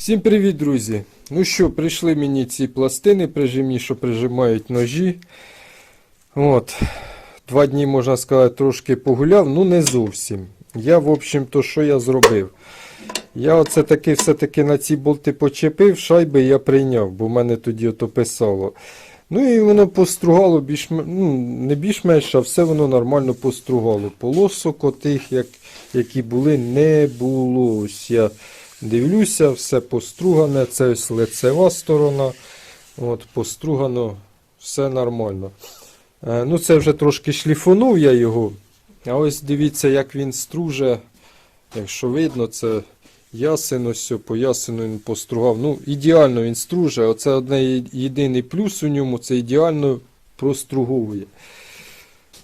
Всім привіт, друзі! Ну що, прийшли мені ці пластини прижимні, що прижимають ножі. От. Два дні, можна сказати, трошки погуляв, ну не зовсім. Я, в общем-то, що я зробив? Я оце таки все-таки на ці болти почепив, шайби я прийняв, бо в мене тоді ото писало. Ну і воно постругало більш, ну, не більш-менш, а все воно нормально постругало. Полосок отих, як, які були, не було. Ось я дивлюся, все постругане, це ось лицева сторона. От, постругано, все нормально. Е, ну, це вже трошки шліфонув я його. А ось дивіться, як він струже. Якщо видно, це ясен, ось по ясену він постругав. Ну, ідеально він струже. Оце одне єдиний плюс у ньому, це ідеально проструговує.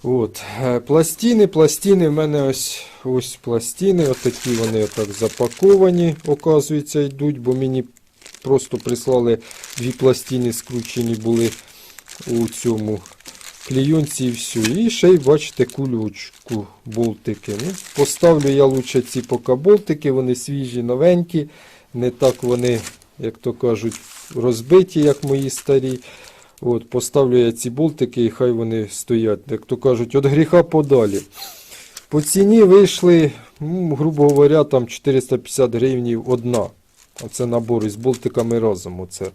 От. е, Пластини, пластини в мене ось ось пластини, отакі вони отак запаковані, оказується, йдуть, бо мені просто прислали дві пластини скручені були у цьому клейонці і все. І ще й бачите кульочку, болтики. Ну, поставлю я лучше ці поки болтики, вони свіжі, новенькі, не так вони, як то кажуть, розбиті, як мої старі. От, поставлю я ці болтики і хай вони стоять, як то кажуть, від гріха подалі. По ціні вийшли, ну, грубо говоря, там 450 гривень одна. Оце набор із болтиками разом. Оце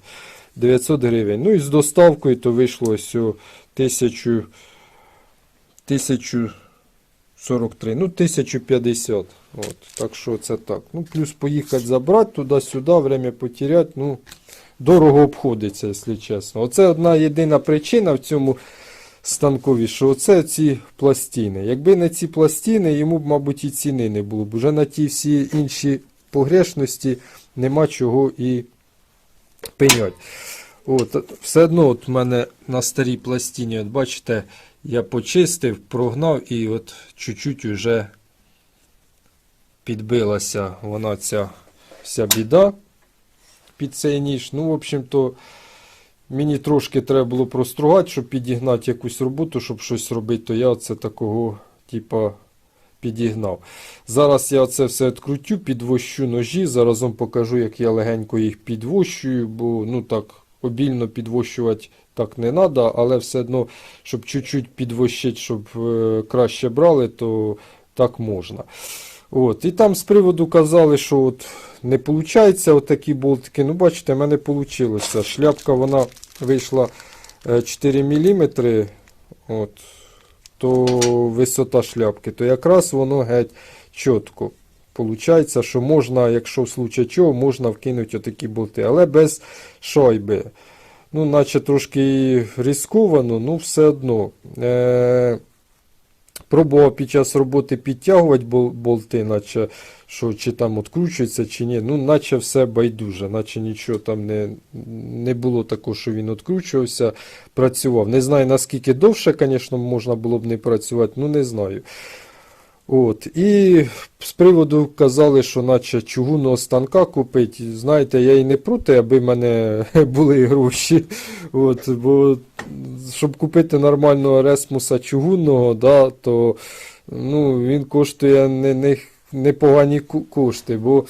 900 гривень. Ну і з доставкою то вийшло ось 1000, 1043, ну 1050. От, так що це так. Ну, плюс поїхати забрати туди-сюди, время потеряти, ну, дорого обходиться, якщо чесно. Оце одна єдина причина в цьому станкові, що оце ці пластини. Якби не ці пластини, йому б, мабуть, і ціни не було б. Уже на ті всі інші погрешності нема чого і пенять. От, все одно от в мене на старій пластині, от бачите, я почистив, прогнав і от чуть-чуть уже підбилася вона ця вся біда під цей ніж. Ну, в общем-то, мені трошки треба було простругати, щоб підігнати якусь роботу, щоб щось робити, то я це такого, типа, підігнав. Зараз я це все відкрутю, підвощу ножі. Зараз вам покажу, як я легенько їх підвощую, бо ну так обільно підвощувати так не треба, але все одно, щоб чуть-чуть підвощити, щоб е, краще брали, то так можна. От, і там з приводу казали, що от не виходить отакі болтики. Ну, бачите, в мене вийшло. Шляпка вона вийшла е, 4 мм. От, то висота шляпки, то якраз воно геть чітко. Получається, що можна, якщо в случае чого, можна вкинути отакі болти, але без шайби. Ну, наче трошки ризиковано, ну все одно. Е- Пробував під час роботи підтягувати бол- болти, наче що чи там відкручується, чи ні. Ну, наче все байдуже, наче нічого там не, не було такого, що він відкручувався, працював. Не знаю, наскільки довше, звісно, можна було б не працювати, ну не знаю. От. І з приводу казали, що наче чугунного станка купити. Знаєте, я і не проти, аби в мене були гроші. От, бо щоб купити нормального ресмуса чугунного, да, то ну, він коштує не, не, непогані кошти. Бо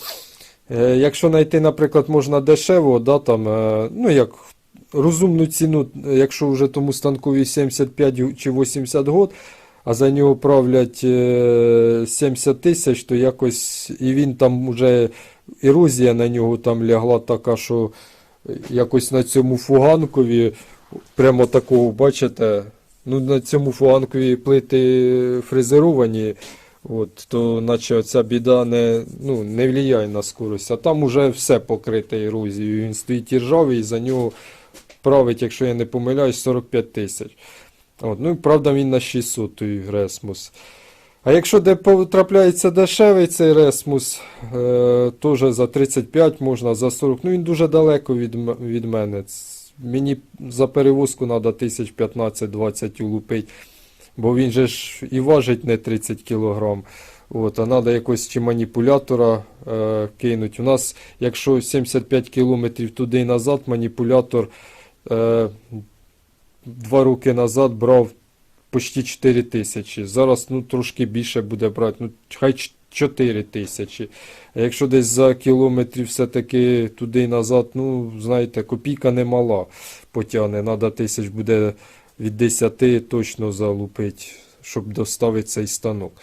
е, якщо знайти, наприклад, можна дешево, да, там, е, ну як розумну ціну, якщо вже тому станкові 75 чи 80 год, а за нього правлять е, 70 тисяч, то якось і він там вже ерозія на нього там лягла така, що якось на цьому фуганкові, прямо такого, бачите, ну на цьому фуганкові плити фрезеровані, от, то наче оця біда не, ну, не впливає на скорость. А там уже все покрите ерозією. Він стоїть іржавий, і за нього править, якщо я не помиляюсь, 45 тисяч. От, ну, правда, він на 600 той Ресмус. А якщо де потрапляється дешевий цей Ресмус, е, теж за 35 можна, за 40. Ну він дуже далеко від, від мене. Мені за перевозку треба тисяч 15-20 улупить, бо він же ж і важить не 30 кг. От, а треба якось чи маніпулятора е, кинуть. У нас, якщо 75 км туди і назад, маніпулятор е, два роки назад брав почти 4 тисячі. Зараз ну, трошки більше буде брати. Ну, хай ч- 4 тисячі. Якщо десь за кілометрів все-таки туди і назад, ну, знаєте, копійка не мала потягне. Надо тисяч буде від 10 точно залупити, щоб доставити цей станок.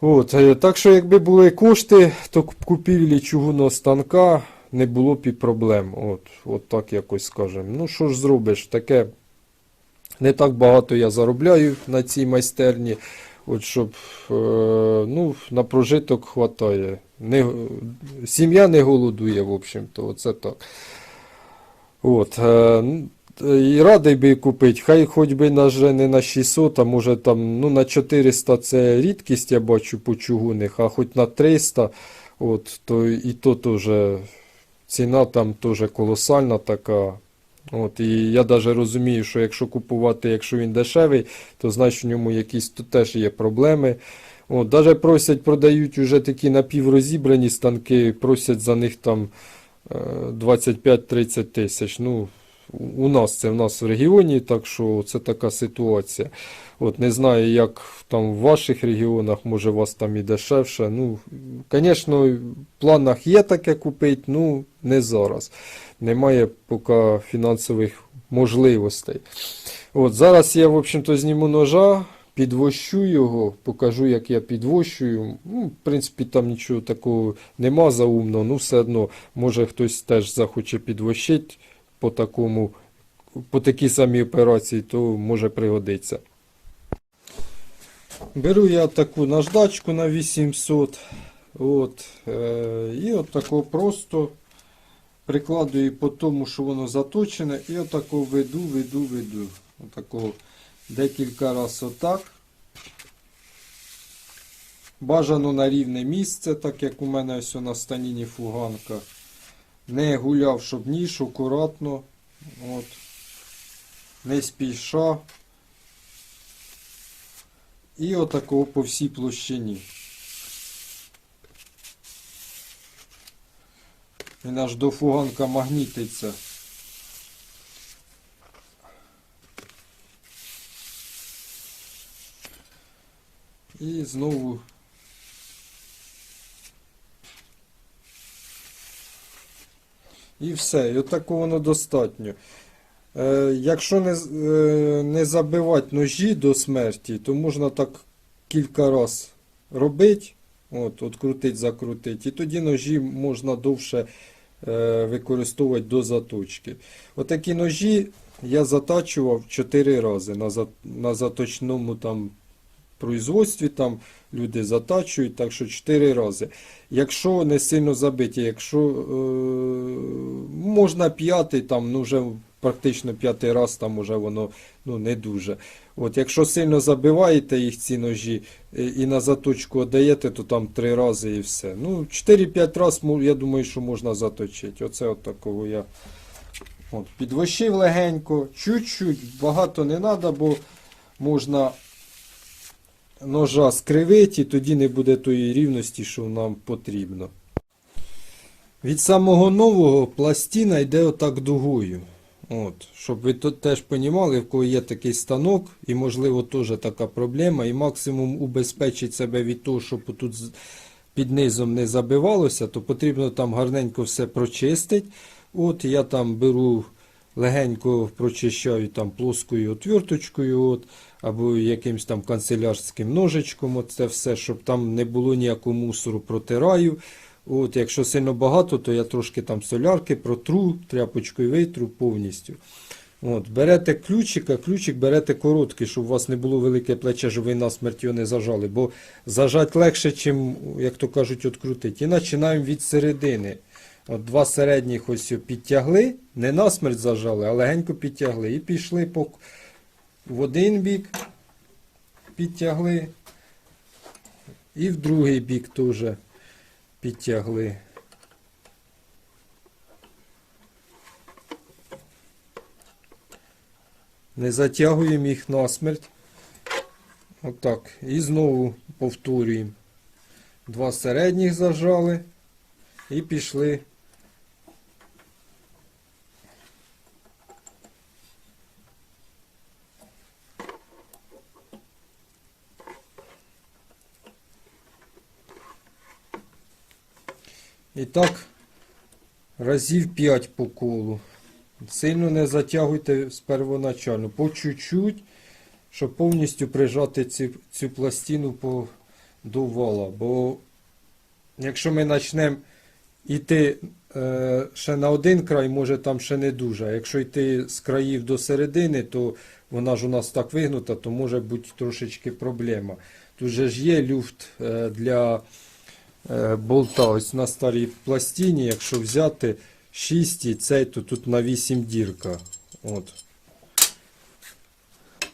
От, е, так що, якби були кошти, то купівлі чугунного станка не було б і проблем. От, от так якось скажемо. Ну, що ж зробиш, таке не так багато я заробляю на цій майстерні. От щоб е, ну, на прожиток хватає. Не, сім'я не голодує, в общем-то, оце так. От, е, і радий би купити, хай хоч би даже не на 600, а може там ну, на 400 це рідкість, я бачу по чугунних, а хоч на 300, от, то і то теж ціна там теж колосальна така. От, і я навіть розумію, що якщо купувати, якщо він дешевий, то значить в ньому якісь тут теж є проблеми. От, навіть просять, продають уже такі напіврозібрані станки, просять за них там е, 25-30 тисяч. Ну, у нас це в нас в регіоні, так що це така ситуація. От не знаю, як там в ваших регіонах, може у вас там і дешевше. Ну, звісно, в планах є таке купити, ну не зараз. Немає поки фінансових можливостей. От зараз я, в общем-то, зніму ножа, підвощу його, покажу, як я підвощую. Ну, в принципі, там нічого такого нема заумного, ну все одно, може хтось теж захоче підвощити по такому, по такій самій операції, то може пригодиться. Беру я таку наждачку на 800. От, е, і от просто прикладую по тому, що воно заточене, і отако веду, веду, веду. Отако декілька разів отак. Бажано на рівне місце, так як у мене ось на станіні фуганка. Не гуляв, щоб ніж, акуратно. От. Не спіша. І отакого по всій площині. Він аж до фуганка магнітиться. І знову І все, і отако воно достатньо. Е, якщо не, е, не забивати ножі до смерті, то можна так кілька разів робити, от, от крутить, закрутить, і тоді ножі можна довше е, використовувати до заточки. Отакі ножі я затачував 4 рази на, на заточному там производстві, там люди затачують, так що 4 рази. Якщо не сильно забиті, якщо е, можна п'ятий, там ну вже практично п'ятий раз, там уже воно ну, не дуже. От, якщо сильно забиваєте їх ці ножі е, і на заточку отдаєте, то там 3 рази і все. Ну, 4-5 разів, я думаю, що можна заточити. Оце от такого я от, підвищив легенько, чуть-чуть, багато не треба, бо можна ножа скривити, і тоді не буде тої рівності, що нам потрібно. Від самого нового пластина йде отак дугою. От, щоб ви тут теж розуміли, в кого є такий станок, і можливо теж така проблема, і максимум убезпечить себе від того, щоб тут під низом не забивалося, то потрібно там гарненько все прочистити. От я там беру легенько прочищаю там плоскою отверточкою, от, або якимсь там канцелярським ножичком, от це все, щоб там не було ніякого мусору, протираю. От, якщо сильно багато, то я трошки там солярки протру, тряпочкою витру повністю. От, берете ключика, ключик берете короткий, щоб у вас не було велике плече, щоб ви насмерть його не зажали. Бо зажати легше, чим, як то кажуть, відкрутити. І починаємо від середини. От два середніх ось підтягли, не насмерть зажали, а легенько підтягли. І пішли по, в один бік, підтягли. І в другий бік теж підтягли. Не затягуємо їх насмерть. Отак. І знову повторюємо. Два середніх зажали і пішли. Так разів 5 по колу. Сильно не затягуйте з первоначально, по чуть-чуть, щоб повністю прижати цю, цю пластину по, до вала. Бо якщо ми почнемо йти е, ще на один край, може там ще не дуже. А якщо йти з країв до середини, то вона ж у нас так вигнута, то може бути трошечки проблема. Тут же ж є люфт е, для болта. Ось на старій пластині, якщо взяти 6 і цей, то тут на 8 дірка. От.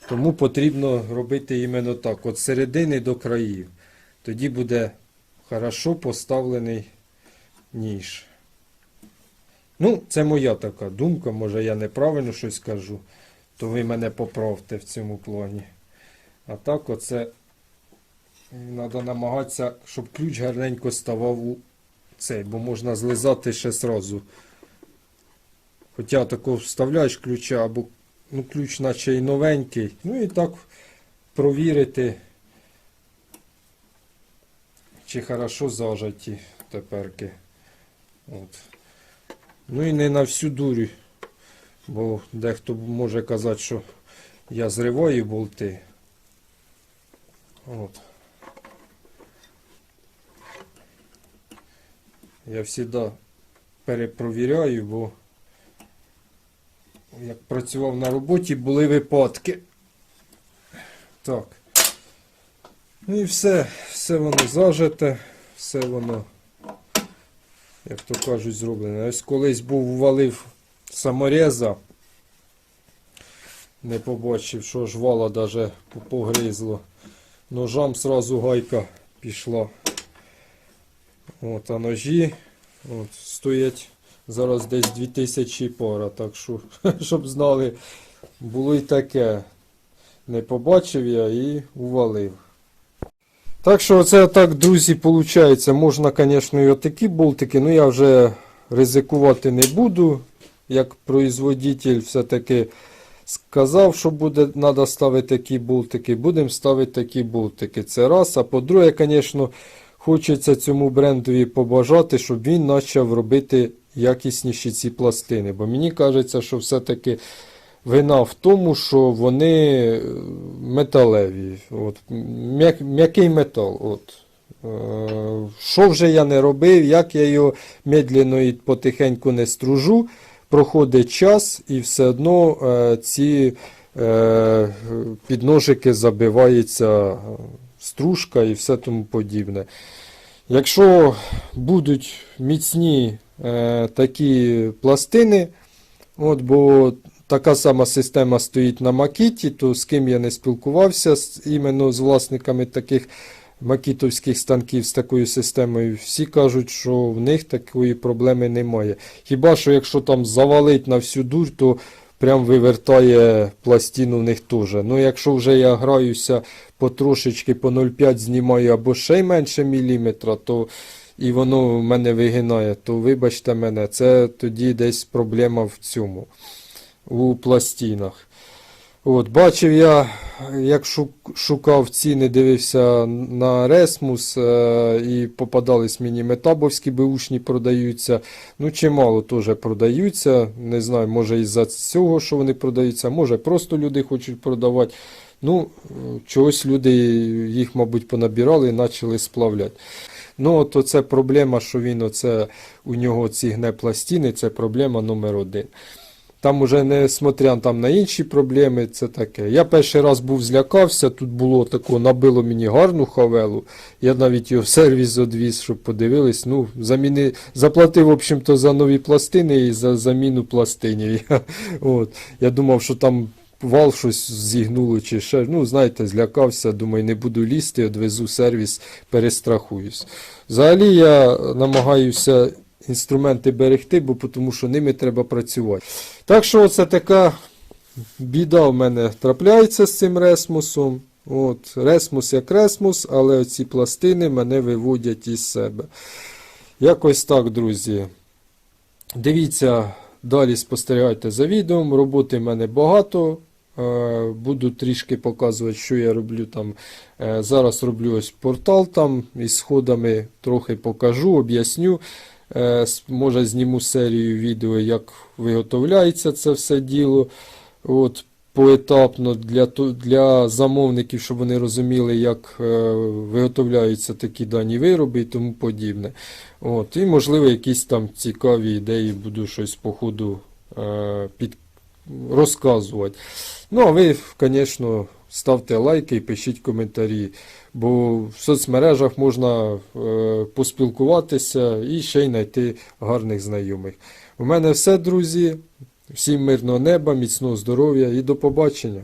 Тому потрібно робити іменно так, з середини до країв. Тоді буде хорошо поставлений ніж. Ну, це моя така думка, може я неправильно щось кажу, то ви мене поправте в цьому плані. А так оце треба намагатися, щоб ключ гарненько ставав у цей, бо можна злизати ще зразу. Хоча тако вставляєш ключа, або ну, ключ наче і новенький. Ну і так провірити, чи хорошо зажаті теперки. От. Ну і не на всю дурю, бо дехто може казати, що я зриваю болти. От. Я завжди перепровіряю, бо як працював на роботі, були випадки. Так. Ну і все, все воно зажите, все воно, як то кажуть, зроблене. Ось колись був валив самореза. Не побачив, що жвала даже погризло. Ножам сразу гайка пішла. От, а ножі от, стоять зараз десь 2000 пара, так що, щоб знали, було й таке. Не побачив я і увалив. Так що це так, друзі, виходить. Можна, звісно, і отакі болтики, ну я вже ризикувати не буду. Як производитель все-таки сказав, що буде, треба ставити такі болтики, будемо ставити такі болтики. Це раз. А по-друге, звісно, хочеться цьому брендові побажати, щоб він почав робити якісніші ці пластини. Бо мені кажеться, що все-таки вина в тому, що вони е, металеві. От, м'як- м'який метал. От. Е, Що вже я не робив, як я його медленно і потихеньку не стружу, проходить час і все одно е, ці підножики забивається е, стружка і все тому подібне. Якщо будуть міцні е, такі пластини, от, бо така сама система стоїть на Макіті, то з ким я не спілкувався з, іменно з власниками таких макітовських станків з такою системою, всі кажуть, що в них такої проблеми немає. Хіба що якщо там завалить на всю дур, то прям вивертає пластину в них теж. Ну якщо вже я граюся потрошечки по 0,5 знімаю або ще й менше міліметра, то і воно в мене вигинає, то вибачте мене, це тоді десь проблема в цьому, у пластинах. От, бачив я, як шукав ціни, дивився на Ресмус, і попадались мені метабовські беушні продаються. Ну, чимало теж продаються. Не знаю, може із-за цього, що вони продаються, може просто люди хочуть продавати. Ну, е, чогось люди їх, мабуть, понабирали і почали сплавляти. Ну, от оце проблема, що він оце, у нього ці гне пластини, це проблема номер один. Там уже не смотря там на інші проблеми, це таке. Я перший раз був злякався, тут було тако, набило мені гарну хавелу. Я навіть його в сервіс одвіз, щоб подивились. Ну, заміни... Заплатив, в общем-то, за нові пластини і за заміну пластинів. Я, от. я думав, що там вал щось зігнуло чи ще. Ну, знаєте, злякався, думаю, не буду лізти, одвезу сервіс, перестрахуюсь. Взагалі я намагаюся інструменти берегти, бо тому що ними треба працювати. Так що це така біда в мене трапляється з цим ресмусом. От, Ресмус як ресмус, але ці пластини мене виводять із себе. Якось так, друзі. Дивіться, далі спостерігайте за відео. Роботи в мене багато. Е, Буду трішки показувати, що я роблю там. Е, Зараз роблю ось портал там із сходами, трохи покажу, об'ясню. Е, Може зніму серію відео, як виготовляється це все діло. От, поетапно для, для замовників, щоб вони розуміли, як е, виготовляються такі дані вироби і тому подібне. От, і, можливо, якісь там цікаві ідеї буду щось по ходу е, під, розказувати. Ну, а ви, звісно, ставте лайки і пишіть коментарі, бо в соцмережах можна е, поспілкуватися і ще й знайти гарних знайомих. У мене все, друзі. Всім мирного неба, міцного здоров'я і до побачення.